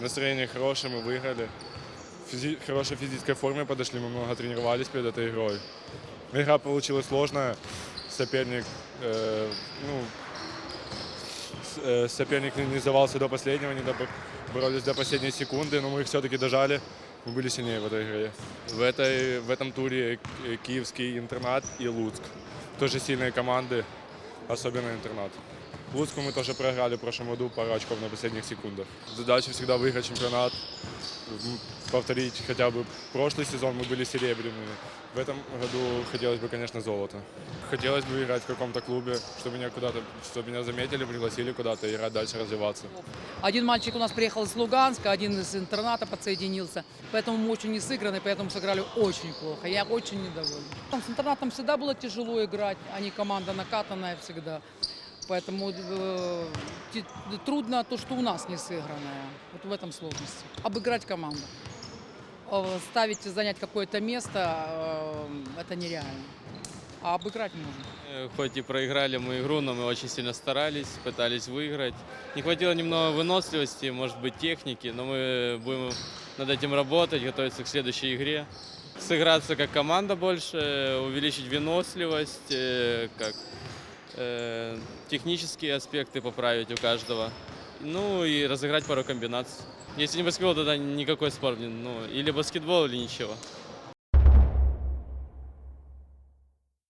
Настроение хорошее, мы выиграли. В физи- хорошей физической форме подошли, мы много тренировались перед этой игрой. Игра получилась сложная. Соперник, э, ну, э, соперник не сдавался до последнего, не добо- боролись до последней секунды, но мы их все-таки дожали. Мы были сильнее в этой игре. В, этой, в этом туре э, киевский интернат и Луцк. Тоже сильные команды, особенно интернат. Луцку мы тоже проиграли в прошлом году пару очков на последних секундах. Задача всегда выиграть чемпионат, повторить хотя бы прошлый сезон мы были серебряными. В этом году хотелось бы, конечно, золото. Хотелось бы играть в каком-то клубе, чтобы меня куда-то, чтобы меня заметили, пригласили куда-то и играть дальше, развиваться. Один мальчик у нас приехал из Луганска, один из интерната подсоединился. Поэтому мы очень не сыграны, поэтому сыграли очень плохо. Я очень недовольна. С интернатом всегда было тяжело играть, они команда накатанная всегда. Поэтому э, трудно то, что у нас не сыгранное. Вот в этом сложности. Обыграть команду. Э, Ставить, занять какое-то место, э, это нереально. А обыграть можно. Э, Хоть и проиграли мы игру, но мы очень сильно старались, пытались выиграть. Не хватило немного выносливости, может быть, техники, но мы будем над этим работать, готовиться к следующей игре. Сыграться как команда больше, увеличить выносливость, э, как э, технические аспекты поправить у каждого. Ну и разыграть пару комбинаций. Если не баскетбол, тогда никакой спорт. Ну, или баскетбол, или ничего.